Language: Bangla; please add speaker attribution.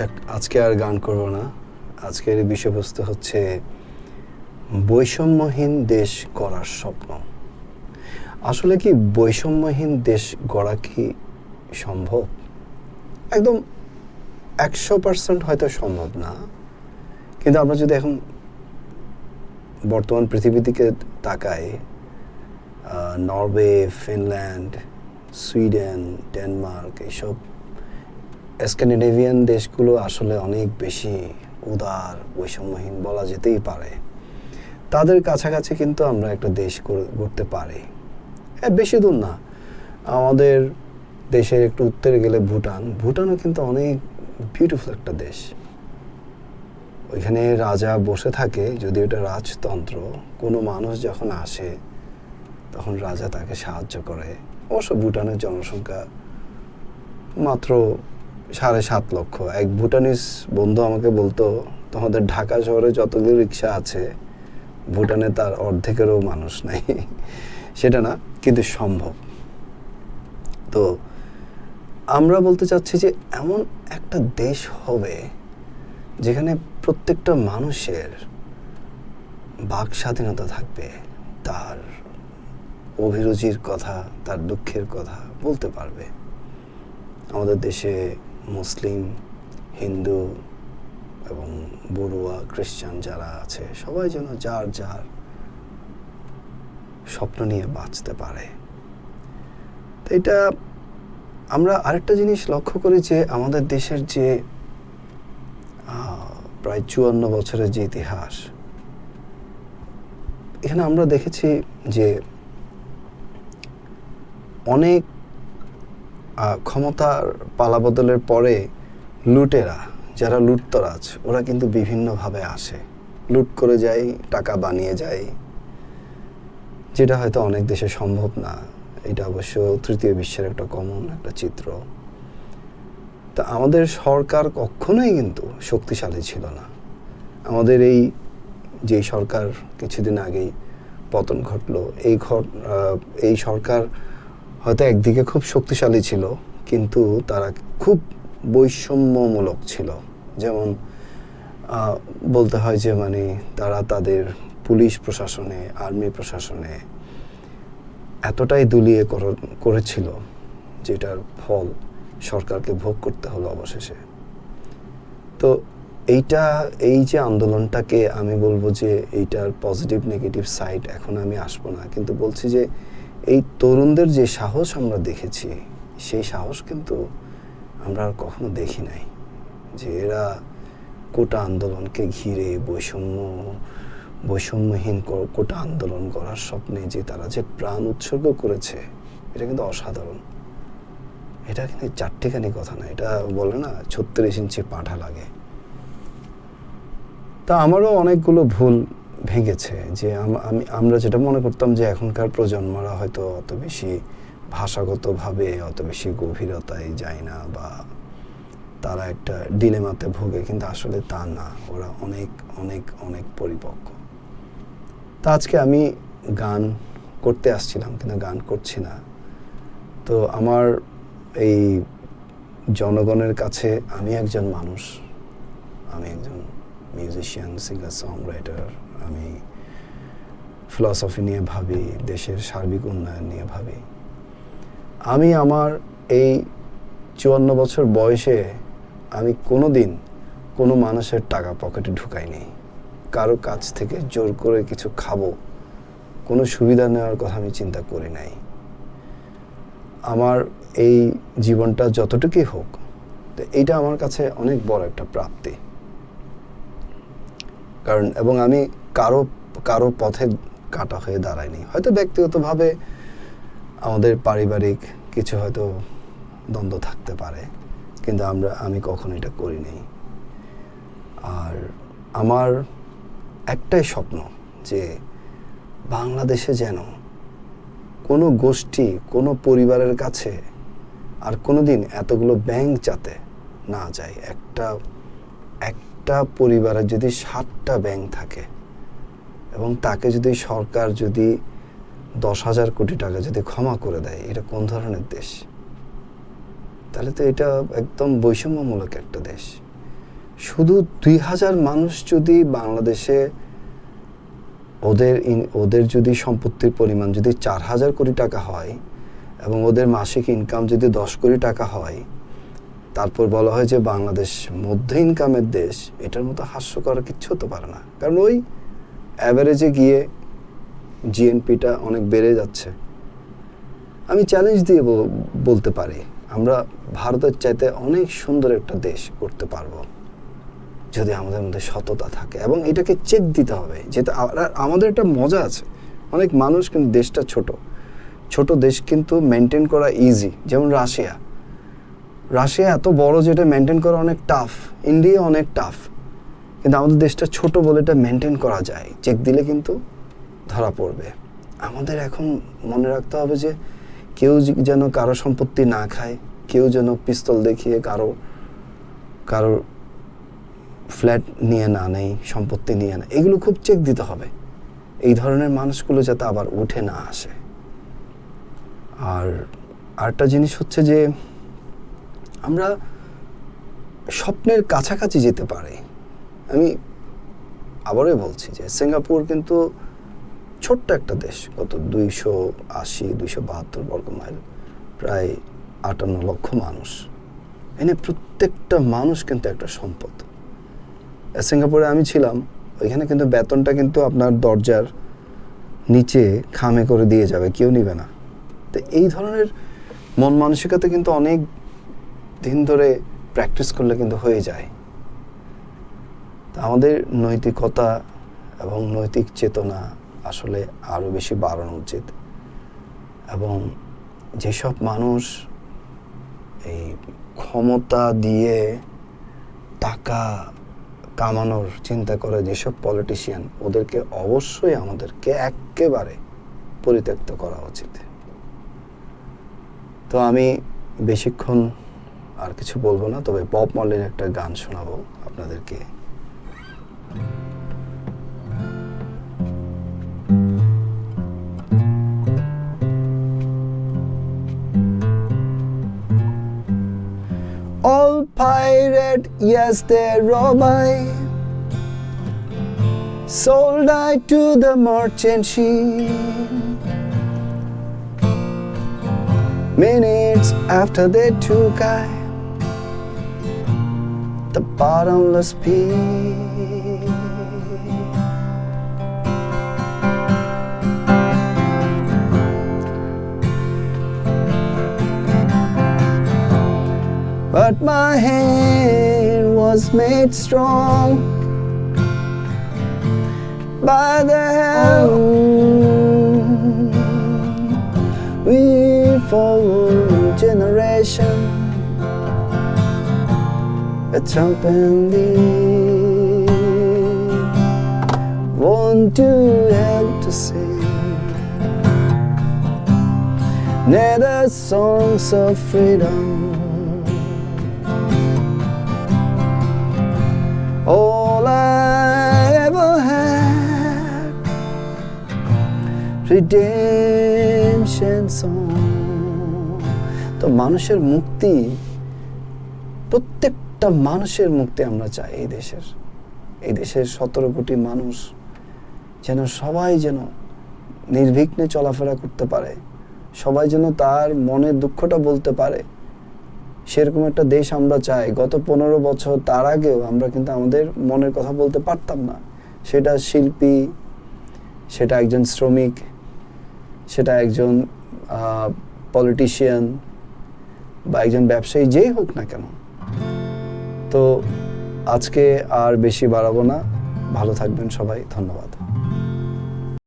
Speaker 1: যাক আজকে আর গান করব না। আজকের বিষয়বস্তু হচ্ছে, বৈষম্যহীন দেশ গড়ার স্বপ্ন। আসলে কি বৈষম্যহীন দেশ গড়া কি সম্ভব? একদম একশো পার্সেন্ট হয়তো সম্ভব না। কিন্তু আমরা যদি এখন বর্তমান পৃথিবী দিকে তাকাই নরওয়ে, ফিনল্যান্ড, সুইডেন, ডেনমার্ক, এইসব স্ক্যান্ডিনেভিয়ান দেশগুলো আসলে অনেক বেশি উদার, বৈষম্যহীন বলা যেতেই পারে। তাদের কাছাকাছি কিন্তু আমরা একটা দেশ গড়তে পারি। হ্যাঁ বেশি দূর না। আমাদের দেশের একটু উত্তরে গেলে ভুটান। ভুটানও কিন্তু অনেক বিউটিফুল একটা দেশ। ওইখানে রাজা বসে থাকে যদি এটা রাজতন্ত্র। কোনো মানুষ যখন আসে, তখন রাজা তাকে সাহায্য করে। অবশ্য ভুটানের জনসংখ্যা মাত্র সাড়ে সাত লক্ষ। এক ভুটানিস বন্ধু আমাকে বলতো, তোমাদের ঢাকা শহরে যতগুলো রিক্সা আছে, ভুটানে তার অর্ধেকেরও মানুষ নাই। সেটা না, কিন্তু সম্ভব। তো আমরা বলতে চাচ্ছি যে এমন একটা দেশ হবে যেখানে প্রত্যেকটা মানুষের বাক স্বাধীনতা থাকবে, তার অভিরুচির কথা, তার দুঃখের কথা বলতে পারবে। আমাদের দেশে মুসলিম, হিন্দু এবং বড়ুয়া খ্রিস্টান যারা আছে, সবাই যেন যার যার স্বপ্ন নিয়ে বাঁচতে পারে। তো এটা আমরা আরেকটা জিনিস লক্ষ্য করি যে আমাদের দেশের যে প্রায় চুয়ান্ন বছরের যে ইতিহাস, এখানে আমরা দেখেছি যে অনেক ক্ষমতার পালাবদলের পরে লুটেরা, যারা লুটতরাজ, ওরা কিন্তু বিভিন্নভাবে আসে। লুট করে যায়, টাকা বানিয়ে যায়, যেটা হয়তো অনেক দেশে সম্ভব না। এটা অবশ্য তৃতীয় বিশ্বের একটা কমন একটা চিত্র। তা আমাদের সরকার কখনোই কিন্তু শক্তিশালী ছিল না। আমাদের এই যে সরকার কিছুদিন আগেই পতন ঘটলো, এই ঘট এই সরকার হয়তো একদিকে খুব শক্তিশালী ছিল, কিন্তু তারা খুব বৈষম্যমূলক ছিল। যেমন বলতে হয় যে মানে তারা তাদের পুলিশ প্রশাসনে, আর্মি প্রশাসনে এতটাই দুলিয়ে কর- করেছিল যেটার ফল সরকারকে ভোগ করতে হলো অবশেষে। তো এইটা, এই যে আন্দোলনটাকে আমি বলব যে এইটার পজিটিভ নেগেটিভ সাইড এখন আমি আসব না। কিন্তু বলছি যে এই তরুণদের যে সাহস আমরা দেখেছি, সেই সাহস কিন্তু আমরা আর কখনো দেখি নাই যে এরা কোটা আন্দোলনকে ঘিরে বৈষম্য, বৈষম্যহীন কোটা আন্দোলন করার স্বপ্নে যে তারা যে প্রাণ উৎসর্গ করেছে, এটা কিন্তু অসাধারণ। এটা কিন্তু চারটেখানি কথা না, এটা বলে না ছত্রিশ ইঞ্চি পাঁঠা লাগে। তা আমারও অনেকগুলো ভুল ভেঙেছে যে আম- আমি, আমরা যেটা মনে করতাম যে এখনকার প্রজন্মরা হয়তো অত বেশি ভাষাগতভাবে, অত বেশি গভীরতায় যায় না বা তারা একটা ডিলেমাতে ভোগে, কিন্তু আসলে তা না। ওরা অনেক অনেক অনেক পরিপক্ক। তা আজকে আমি গান করতে আসছিলাম, কিন্তু গান করছি না। তো আমার এই জনগণের কাছে আমি একজন মানুষ। আমি একজন মিউজিশিয়ান সিঙ্গার সং রাইটার আমি ফিলসফি নিয়ে ভাবি, দেশের সার্বিক উন্নয়ন নিয়ে ভাবি। আমি আমার এই চুয়ান্ন বছর বয়সে আমি কোনো দিন কোনো মানুষের টাকা পকেটে ঢুকাইনি। কারও কাছ থেকে জোর করে কিছু খাব, কোনো সুবিধা নেওয়ার কথা আমি চিন্তা করি নাই। আমার এই জীবনটা যতটুকুই হোক, তো এইটা আমার কাছে অনেক বড় একটা প্রাপ্তি। কারণ, এবং আমি কারও কারও পথে কাটা হয়ে দাঁড়ায়নি। হয়তো ব্যক্তিগতভাবে আমাদের পারিবারিক কিছু হয়তো দ্বন্দ্ব থাকতে পারে, কিন্তু আমরা, আমি কখনো এটা করিনি। আর আমার একটাই স্বপ্ন যে বাংলাদেশে যেন কোনো গোষ্ঠী, কোনো পরিবারের কাছে আর কোনো দিন এতগুলো ব্যাংক যাতে না যায়। একটা একটা পরিবারের যদি সাতটা ব্যাংক থাকে এবং তাকে যদি সরকার যদি দশ হাজার কোটি টাকা যদি ক্ষমা করে দেয়, এটা কোন ধরনের দেশ? তাহলে তো এটা একদম বৈষম্যমূলক একটা দেশ। শুধু দুই হাজার মানুষ যদি বাংলাদেশে ওদের ওদের যদি সম্পত্তির পরিমাণ যদি চার হাজার কোটি টাকা হয় এবং ওদের মাসিক ইনকাম যদি দশ কোটি টাকা হয়, তারপর বলা হয় যে বাংলাদেশ মধ্য ইনকামের দেশ, এটার মতো হাস্যকর কিচ্ছু হতে পারে না। কারণ ওই অ্যাভারেজে গিয়ে জিএনপিটা অনেক বেড়ে যাচ্ছে। আমি চ্যালেঞ্জ দিয়ে বলতে পারি, আমরা ভারতের চাইতে অনেক সুন্দর একটা দেশ করতে পারব, যদি আমাদের মধ্যে সততা থাকে এবং এটাকে চেক দিতে হবে যেটা আমাদের একটা মজা আছে, অনেক মানুষ কিন্তু দেশটা ছোট ছোট দেশ কিন্তু মেনটেন করা ইজি যেমন রাশিয়া। রাশিয়া এত বড় যেটা মেনটেন করা অনেক টাফ ইন্ডিয়া অনেক টাফ কিন্তু আমাদের দেশটা ছোট বলে এটা মেনটেন করা যায়। চেক দিলে কিন্তু ধরা পড়বে। আমাদের এখন মনে রাখতে হবে যে কেউ যেন কারও সম্পত্তি না খায়, কেউ যেন পিস্তল দেখিয়ে কারও কারোর ফ্ল্যাট নিয়ে না নেই সম্পত্তি নিয়ে না এগুলো খুব চেক দিতে হবে। এই ধরনের মানুষগুলো যাতে আবার উঠে না আসে। আর আরেকটা জিনিস হচ্ছে যে আমরা স্বপ্নের কাছাকাছি যেতে পারি। আমি আবারই বলছি যে সিঙ্গাপুর কিন্তু ছোট্ট একটা দেশ কত দুইশো আশি, দুইশো বাহাত্তর বর্গ মাইল, প্রায় আটান্ন লক্ষ মানুষ। এনে প্রত্যেকটা মানুষ কিন্তু একটা সম্পদ। সিঙ্গাপুরে আমি ছিলাম, ওইখানে কিন্তু বেতনটা কিন্তু আপনার দরজার নিচে খামে করে দিয়ে যাবে, কেউ নিবে না। তো এই ধরনের মন মানসিকতা কিন্তু অনেক দিন ধরে প্র্যাকটিস করলে কিন্তু হয়ে যায়। তা আমাদের নৈতিকতা এবং নৈতিক চেতনা আসলে আরও বেশি বাড়ানো উচিত। এবং যেসব মানুষ এই ক্ষমতা দিয়ে টাকা কামানোর চিন্তা করে, যেসব পলিটিশিয়ান ওদেরকে অবশ্যই আমাদেরকে একেবারে পরিত্যক্ত করা উচিত। তো আমি বেশিক্ষণ আর কিছু বলব না, তবে পপ মলের একটা গান শোনাবো আপনাদেরকে। All pirate, yes, they rob I. Sold I to the merchant ship. Minutes after they took I the bottomless pit. My hand was made strong by the hand. We follow generation. A trump and lead want to help to sing. Nether songs of freedom redemption song. তো মানুষের মুক্তি, প্রত্যেকটা মানুষের মুক্তি আমরা চাই এই দেশের। এই দেশের সতেরো কোটি মানুষ যেন সবাই যেন নির্বিঘ্নে চলাফেরা করতে পারে, সবাই যেন তার মনের দুঃখটা বলতে পারে। সেরকম একটা দেশ আমরা চাই। গত পনেরো বছর তার আগেও আমরা কিন্তু আমাদের মনের কথা বলতে পারতাম না। সেটা শিল্পী, সেটা একজন শ্রমিক সেটা একজন পলিটিশিয়ান বা একজন ব্যবসায়ী যেই হোক না কেন। তো আজকে আর বেশি বাড়াবো না। ভালো থাকবেন সবাই। ধন্যবাদ।